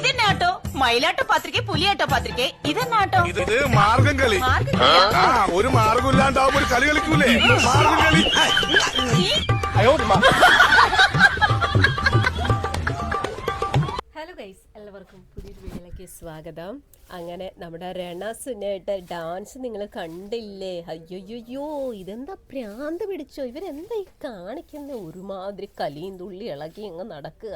ഇതെന്നാട്ടോ മയിലാട്ടോ പത്രിക പുലിയാട്ടോ പത്രിക ഇതെന്നാട്ടോ ഇത് ഇത് മാർഗം കളി. ആ ഒരു മാർഗം ഇല്ലാണ്ടാവുമ്പോ ഒരു കളി കളിക്കൂലേ? മാർഗം കളി. ഹലോ ഗൈസ് എല്ലാവർക്കും പുതിയൊരു വീഡിയോയിലേക്ക് സ്വാഗതം. അങ്ങനെ നമ്മുടെ രണസുനായിട്ട് ഡാൻസ് നിങ്ങൾ കണ്ടില്ലേ? അയ്യോയ്യോ ഇതെന്താ പ്രാന്ത് പിടിച്ചോ? ഇവരെന്താ ഈ കാണിക്കുന്ന? ഒരുമാതിരി കലിയും തുള്ളി ഇളകി അങ്ങ് നടക്കുക.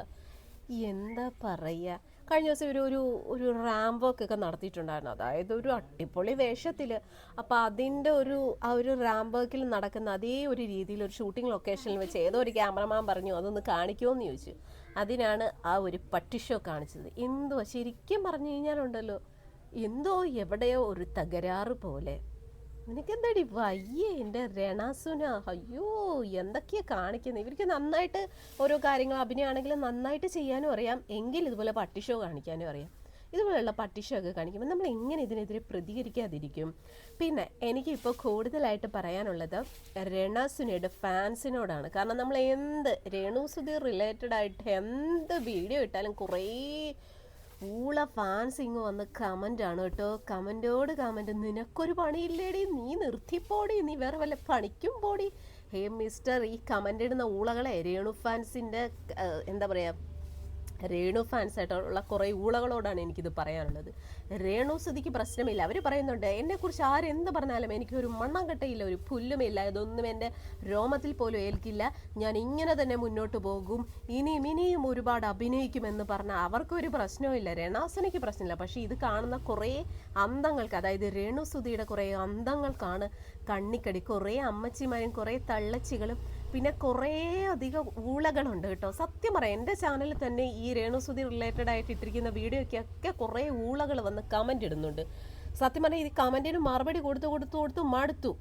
എന്താ പറയുക കഴിഞ്ഞ ദിവസം ഒരു ഒരു ഒരു റാംബോക്കൊക്കെ നടത്തിയിട്ടുണ്ടായിരുന്നു. അതായത് ഒരു അടിപൊളി വേഷത്തിൽ അപ്പോൾ അതിന്റെ ഒരു ആ ഒരു റാംബോക്കിൽ നടക്കുന്ന അതേ ഒരു രീതിയിൽ ഒരു ഷൂട്ടിംഗ് ലൊക്കേഷനിൽ വെച്ച് ഏതോ ഒരു ക്യാമറമാൻ പറഞ്ഞു അതൊന്ന് കാണിക്കുമോ എന്ന് ചോദിച്ചു. അതിനാണ് ആ ഒരു പട്ടി ഷോ കാണിച്ചത്. എന്തോ ശരിക്കും പറഞ്ഞു കഴിഞ്ഞാലുണ്ടല്ലോ. എന്തോ എവിടെയോ ഒരു തകരാറ് പോലെ. നിനക്കെന്താടി വയ്യേ എന്റെ രണാസുന? അയ്യോ എന്തൊക്കെയാ കാണിക്കുന്നത് ഇവർക്ക് നന്നായിട്ട് ഓരോ കാര്യങ്ങൾ അഭിനയമാണെങ്കിലും നന്നായിട്ട് ചെയ്യാനും അറിയാം. എങ്കിൽ ഇതുപോലെ പട്ടിഷോ കാണിക്കാനും അറിയാം. ഇതുപോലെയുള്ള പട്ടി ഷോ ഒക്കെ കാണിക്കുമ്പോൾ നമ്മൾ എങ്ങനെ ഇതിനെതിരെ പ്രതികരിക്കാതിരിക്കും? പിന്നെ എനിക്കിപ്പോൾ കൂടുതലായിട്ട് പറയാനുള്ളത് രണസുനയുടെ ഫാൻസിനോടാണ്. കാരണം നമ്മൾ എന്ത് രേണുസുധീർ റിലേറ്റഡ് ആയിട്ട് എന്ത് വീഡിയോ ഇട്ടാലും കുറേ ഊള ഫാൻസ് ഇങ്ങ് വന്ന് കമന്റ് ആണ് കേട്ടോ. കമന്റോട് കമന്റ് നിനക്കൊരു പണിയില്ലേടി നീ നിർത്തിപ്പോടി നീ വേറെ വല്ല പണിക്കും പോടി. ഹേ മിസ്റ്റർ ഈ കമന്റ് ഇടുന്ന ഊളകളെ രേണു ഫാൻസിന്റെ എന്താ പറയുക രേണു ഫാൻസ് ആയിട്ടുള്ള കുറേ ഊളകളോടാണ് എനിക്കിത് പറയാനുള്ളത്. രേണു സ്ഥിതിക്ക് പ്രശ്നമില്ല. അവർ പറയുന്നുണ്ട് എന്നെക്കുറിച്ച് ആരെന്ത് പറഞ്ഞാലും എനിക്കൊരു മണ്ണാങ്കട്ടയില്ല ഒരു പുല്ലുമില്ല ഇതൊന്നും എന്റെ രോമത്തിൽ പോലും ഏൽക്കില്ല. ഞാൻ ഇങ്ങനെ തന്നെ മുന്നോട്ട് പോകും. ഇനിയും ഇനിയും ഒരുപാട് അഭിനയിക്കുമെന്ന് പറഞ്ഞാൽ അവർക്കൊരു പ്രശ്നവുമില്ല രണാസനയ്ക്ക് പ്രശ്നമില്ല. പക്ഷേ ഇത് കാണുന്ന കുറേ അന്തങ്ങൾക്ക് അതായത് രേണു സ്തുതിയുടെ കുറേ അന്തങ്ങൾക്കാണ് കണ്ണിക്കടി. കുറേ അമ്മച്ചിമാരും കുറേ തള്ളച്ചികളും പിന്നെ കുറേ അധികം ഊളകളുണ്ട് കേട്ടോ. സത്യം പറയാം എന്റെ ചാനലിൽ തന്നെ ഈ രേണുസുതി റിലേറ്റഡ് ആയിട്ട് ഇട്ടിരിക്കുന്ന വീഡിയോയ്ക്കൊക്കെ കുറേ ഊളകൾ വന്ന് കമന്റ് ഇടുന്നുണ്ട്. സത്യം പറഞ്ഞാൽ ഈ കമന്റിന് മറുപടി കൊടുത്ത് കൊടുത്തു കൊടുത്തു മടുത്തു.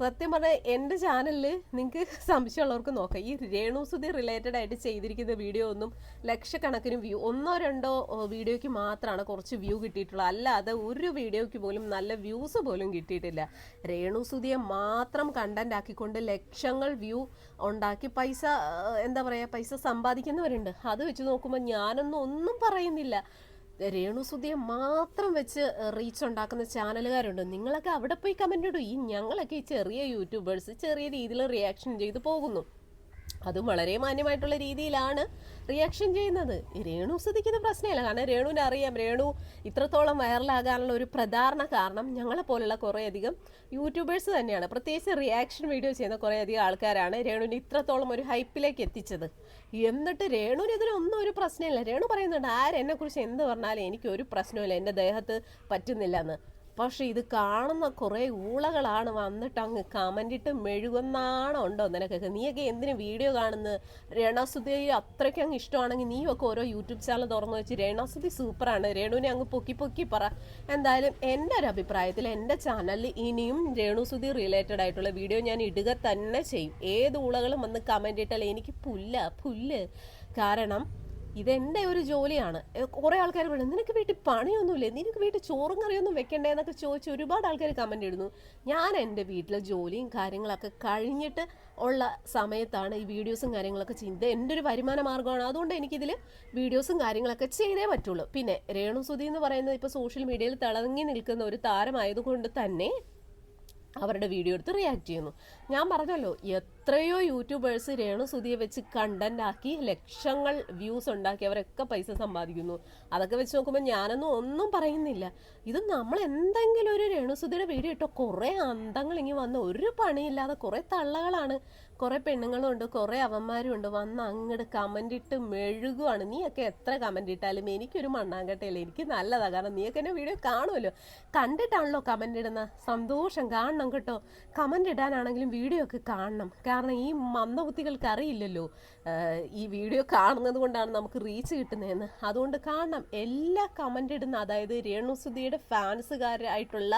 സത്യം പറഞ്ഞാൽ എന്റെ ചാനലിൽ നിങ്ങൾക്ക് സംശയമുള്ളവർക്ക് നോക്കാം. ഈ രേണുസുതി റിലേറ്റഡ് ആയിട്ട് ചെയ്തിരിക്കുന്ന വീഡിയോ ഒന്നും ലക്ഷക്കണക്കിന് വ്യൂ ഒന്നോ രണ്ടോ വീഡിയോയ്ക്ക് മാത്രമാണ് കുറച്ച് വ്യൂ കിട്ടിയിട്ടുള്ളത് അല്ലാതെ ഒരു വീഡിയോയ്ക്ക് പോലും നല്ല വ്യൂസ് പോലും കിട്ടിയിട്ടില്ല. രേണുസുതിയെ മാത്രം കണ്ടന്റ് ആക്കിക്കൊണ്ട് ലക്ഷങ്ങൾ വ്യൂ ഉണ്ടാക്കി പൈസ എന്താ പറയുക പൈസ സമ്പാദിക്കുന്നവരുണ്ട്. അത് വെച്ച് നോക്കുമ്പോൾ ഞാനൊന്നും ഒന്നും പറയുന്നില്ല. രേണുസുതിയെ മാത്രം വെച്ച് റീച്ച് ഉണ്ടാക്കുന്ന ചാനലുകാരുണ്ട്. നിങ്ങളൊക്കെ അവിടെ പോയി കമന്റ് ഇടൂ. ഈ ഞങ്ങളൊക്കെ ഈ ചെറിയ യൂട്യൂബേഴ്സ് ചെറിയ രീതിയിൽ റിയാക്ഷൻ ചെയ്ത് പോകുന്നു. അതും വളരെ മാന്യമായിട്ടുള്ള രീതിയിലാണ് റിയാക്ഷൻ ചെയ്യുന്നത്. രേണു ശ്രദ്ധിക്കുന്ന പ്രശ്നമില്ല. കാരണം രേണുവിനെ അറിയാം. രേണു ഇത്രത്തോളം വൈറലാകാനുള്ള ഒരു പ്രധാന കാരണം ഞങ്ങളെ പോലുള്ള കുറേയധികം യൂട്യൂബേഴ്സ് തന്നെയാണ്. പ്രത്യേകിച്ച് റിയാക്ഷൻ വീഡിയോ ചെയ്യുന്ന കുറേയധികം ആൾക്കാരാണ് രേണുവിനെ ഇത്രത്തോളം ഒരു ഹൈപ്പിലേക്ക് എത്തിച്ചത്. എന്നിട്ട് രേണുവിന് ഇതിനൊന്നും ഒരു പ്രശ്നമില്ല. രേണു പറയുന്നുണ്ട് ആരെന്നെക്കുറിച്ച് എന്ത് പറഞ്ഞാലും എനിക്കൊരു പ്രശ്നമില്ല എന്റെ ദേഹത്ത് പറ്റുന്നില്ല എന്ന്. പക്ഷെ ഇത് കാണുന്ന കുറേ ഊളകളാണ് വന്നിട്ട് അങ്ങ് കമന്റിട്ട് മെഴുകുന്നാണോ ഉണ്ടോ നിനക്കൊക്കെ? നീയൊക്കെ എന്തിനു വീഡിയോ കാണുന്നത് രേണാസുതി അത്രയ്ക്ക് അങ്ങ് ഇഷ്ടമാണെങ്കിൽ നീയൊക്കെ ഓരോ യൂട്യൂബ് ചാനൽ തുറന്നു വെച്ച് രേണാസുതി സൂപ്പറാണ്. രേണുവിനെ അങ്ങ് പൊക്കി പൊക്കി പറ. എന്തായാലും എന്റെ ഒരു അഭിപ്രായത്തിൽ എന്റെ ചാനലിൽ ഇനിയും രേണുസുതി റിലേറ്റഡ് ആയിട്ടുള്ള വീഡിയോ ഞാൻ ഇടുക തന്നെ ചെയ്യും. ഏത് ഊളകളും വന്ന് കമന്റ് ഇട്ടാൽ എനിക്ക് പുല്ല പുല്ല്. കാരണം ഇതെന്റെ ഒരു ജോലിയാണ്. കുറെ ആൾക്കാർ പറയുന്നത് നിനക്ക് വീട്ടിൽ പണിയൊന്നുമില്ലേ? നിനക്ക് വീട്ടിൽ ചോറും കറിയൊന്നും വെക്കണ്ടേ? എന്നൊക്കെ ചോദിച്ച് ഒരുപാട് ആൾക്കാർ കമന്റ് ഇടുന്നു. ഞാൻ എന്റെ വീട്ടിലെ ജോലിയും കാര്യങ്ങളൊക്കെ കഴിഞ്ഞിട്ട് ഉള്ള സമയത്താണ് ഈ വീഡിയോസും കാര്യങ്ങളൊക്കെ ചെയ്യുന്നത്. എന്റെ ഒരു വരുമാന മാർഗമാണ്. അതുകൊണ്ട് എനിക്കിതിൽ വീഡിയോസും കാര്യങ്ങളൊക്കെ ചെയ്തേ പറ്റുള്ളൂ. പിന്നെ രേണു സുധി എന്ന് പറയുന്നത് ഇപ്പോൾ സോഷ്യൽ മീഡിയയിൽ തിളങ്ങി നിൽക്കുന്ന ഒരു താരമായതുകൊണ്ട് തന്നെ അവരുടെ വീഡിയോ എടുത്ത് റിയാക്ട് ചെയ്യുന്നു. ഞാൻ പറഞ്ഞല്ലോ എത്രയോ യൂട്യൂബേഴ്സ് രേണു സുതിയെ വെച്ച് കണ്ടന്റ് ആക്കി ലക്ഷങ്ങൾ വ്യൂസ് ഉണ്ടാക്കി അവരൊക്കെ പൈസ സമ്പാദിക്കുന്നു. അതൊക്കെ വെച്ച് നോക്കുമ്പോൾ ഞാനൊന്നും ഒന്നും പറയുന്നില്ല. ഇത് നമ്മൾ എന്തെങ്കിലും ഒരു രേണുസുതിയുടെ വീഡിയോ ഇട്ടോ കുറേ അന്തങ്ങൾ ഇങ്ങനെ വന്ന് ഒരു പണിയില്ലാതെ കുറേ തള്ളകളാണ്. കുറേ പെണ്ണുങ്ങളും ഉണ്ട് കുറേ അവന്മാരും ഉണ്ട് വന്ന് അങ്ങോട്ട് കമന്റ് ഇട്ട് മെഴുകുവാണ്. നീയൊക്കെ എത്ര കമന്റ് ഇട്ടാലും എനിക്കൊരു മണ്ണാങ്കട്ടയില്ല? എനിക്ക് നല്ലതാണ് കാരണം നീയൊക്കെ എന്റെ വീഡിയോ കാണുമല്ലോ. കണ്ടിട്ടാണല്ലോ കമന്റ് ഇടുന്ന. സന്തോഷം കാണണം കേട്ടോ. കമന്റ് ഇടാനാണെങ്കിലും വീഡിയോ ഒക്കെ കാണണം. കാരണം ഈ മന്ദബുദ്ധികൾക്ക് അറിയില്ലല്ലോ. ഈ വീഡിയോ കാണുന്നത് കൊണ്ടാണ് നമുക്ക് റീച്ച് കിട്ടുന്നതെന്ന്. അതുകൊണ്ട് കാണണം. എല്ലാ കമന്റ് ഇടുന്ന അതായത് രേണുസുധിയുടെ ഫാൻസുകാരായിട്ടുള്ള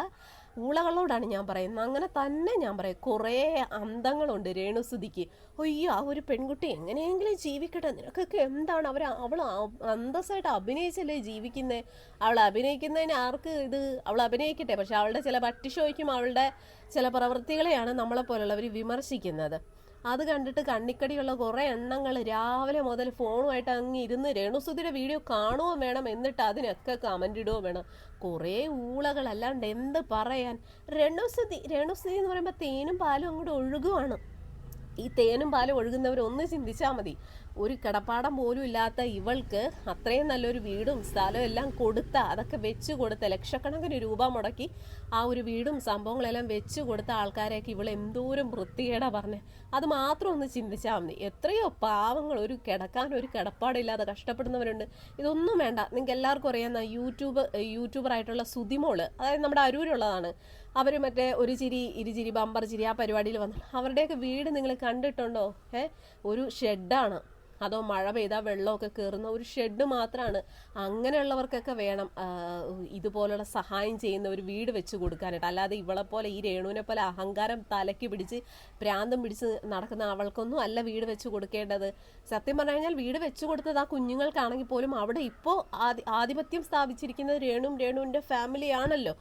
ഊളകളോടാണ് ഞാൻ പറയുന്നത്. അങ്ങനെ തന്നെ ഞാൻ പറയാം. കുറേ അന്തങ്ങളുണ്ട് രേണുസുതിക്ക്. അയ്യോ ആ ഒരു പെൺകുട്ടി എങ്ങനെയെങ്കിലും ജീവിക്കട്ടെ. നിനക്കൊക്കെ എന്താണ്? അവർ അവൾ അന്തസ്സായിട്ട് അഭിനയിച്ചല്ലേ ജീവിക്കുന്നത് അവൾ അഭിനയിക്കുന്നതിന് ആർക്ക് ഇത്? അവൾ അഭിനയിക്കട്ടെ. പക്ഷെ അവളുടെ ചില പട്ടിഷോയ്ക്കും അവളുടെ ചില പ്രവൃത്തികളെയാണ് നമ്മളെപ്പോലുള്ളവർ വിമർശിക്കുന്നത്. അത് കണ്ടിട്ട് കണ്ണിക്കടിയുള്ള കുറേ എണ്ണങ്ങൾ രാവിലെ മുതൽ ഫോണുമായിട്ട് അങ്ങ് ഇരുന്ന് രേണുസുതിയുടെ വീഡിയോ കാണുകയും വേണം. എന്നിട്ട് അതിനൊക്കെ കമന്റ് ഇടുകയും വേണം. കുറേ ഊളകൾ അല്ലാണ്ട് എന്ത് പറയാൻ? രേണുസുതി രേണുസുതി എന്ന് പറയുമ്പോൾ തേനും പാലും അങ്ങോട്ട് ഒഴുകുവാണ്. ഈ തേനും പാലും ഒഴുകുന്നവർ ഒന്ന് ചിന്തിച്ചാൽ മതി. ഒരു കിടപ്പാടം പോലും ഇല്ലാത്ത ഇവൾക്ക് അത്രയും നല്ലൊരു വീടും സ്ഥലവും എല്ലാം കൊടുത്ത അതൊക്കെ വെച്ച് കൊടുത്ത ലക്ഷക്കണക്കിന് രൂപ മുടക്കി ആ ഒരു വീടും സംഭവങ്ങളെല്ലാം വെച്ച് കൊടുത്ത ആൾക്കാരെയൊക്കെ ഇവൾ എന്തോരം വൃത്തികേടാ പറഞ്ഞ്. അത് മാത്രം ഒന്ന് ചിന്തിച്ചാൽ മതി. എത്രയോ പാവങ്ങൾ ഒരു കിടക്കാൻ ഒരു കിടപ്പാടില്ലാതെ കഷ്ടപ്പെടുന്നവരുണ്ട്. ഇതൊന്നും വേണ്ട. നിങ്ങൾക്ക് എല്ലാവർക്കും അറിയാവുന്ന യൂട്യൂബ് യൂട്യൂബറായിട്ടുള്ള സുതിമോൾ അതായത് നമ്മുടെ അരൂരുള്ളതാണ്. അവർ മറ്റേ ഒരു ചിരി ഇരുചിരി ബമ്പർ ചിരി ആ പരിപാടിയിൽ വന്നു. അവരുടെയൊക്കെ വീട് നിങ്ങൾ കണ്ടിട്ടുണ്ടോ? ഏ? ഒരു ഷെഡാണ്. അതോ മഴ പെയ്താൽ വെള്ളമൊക്കെ കയറുന്ന ഒരു ഷെഡ് മാത്രമാണ് അങ്ങനെയുള്ളവർക്കൊക്കെ വേണം ഇതുപോലുള്ള സഹായം ചെയ്യുന്ന ഒരു വീട് വെച്ച് കൊടുക്കാനായിട്ട്. അല്ലാതെ ഇവളെ പോലെ ഈ രേണുവിനെ പോലെ അഹങ്കാരം തലയ്ക്ക് പിടിച്ച് പ്രാന്തം പിടിച്ച് നടക്കുന്ന അവൾക്കൊന്നും അല്ല വീട് വെച്ച് കൊടുക്കേണ്ടത്. സത്യം പറഞ്ഞു കഴിഞ്ഞാൽ വീട് വെച്ച് കൊടുത്തത് ആ കുഞ്ഞുങ്ങൾക്കാണെങ്കിൽ പോലും അവിടെ ഇപ്പോൾ ആധി ആധിപത്യം സ്ഥാപിച്ചിരിക്കുന്നത് രേണുവും രേണുവിന്റെ ഫാമിലിയാണല്ലോ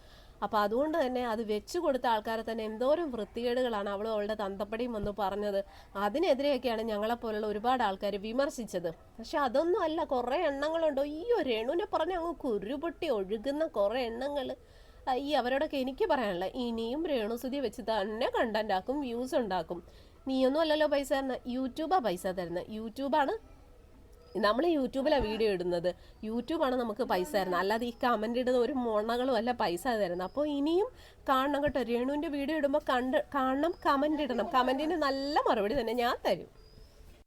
അപ്പോൾ അതുകൊണ്ട് തന്നെ അത് വെച്ചു കൊടുത്ത ആൾക്കാരെ തന്നെ എന്തോരം വൃത്തികേടുകളാണ് അവൾ അവളുടെ തന്തപ്പടിയും വന്ന് പറഞ്ഞത്. അതിനെതിരെയൊക്കെയാണ് ഞങ്ങളെപ്പോലുള്ള ഒരുപാട് ആൾക്കാർ വിമർശിച്ചത്. പക്ഷെ അതൊന്നും അല്ല കുറേ എണ്ണങ്ങളുണ്ട്. ഈ ഒരു രേണുവിനെ പറഞ്ഞ അങ്ങ് കുരുപൊട്ടി ഒഴുകുന്ന കുറേ എണ്ണങ്ങൾ ഈ അവരോടൊക്കെ എനിക്ക് പറയാനുള്ള ഇനിയും രേണുസുതി വെച്ച് തന്നെ കണ്ടന്റ് ആക്കും വ്യൂസ് ഉണ്ടാക്കും. നീയൊന്നും അല്ലല്ലോ പൈസ തരുന്ന. യൂട്യൂബാ പൈസ തരുന്നത് യൂട്യൂബാണ് നമ്മൾ യൂട്യൂബിലാണ് വീഡിയോ ഇടുന്നത്. യൂട്യൂബാണ് നമുക്ക് പൈസ തരുന്നത്. അല്ലാതെ ഈ കമന്റ് ഇടുന്ന ഒരു മുണകളും അല്ല പൈസ തരുന്നത്. അപ്പോൾ ഇനിയും കാണണം കേട്ടോ. രേണുവിന്റെ വീഡിയോ ഇടുമ്പോൾ കണ്ട് കാണണം കമന്റ് ഇടണം. കമന്റിന് നല്ല മറുപടി തന്നെ ഞാൻ തരും.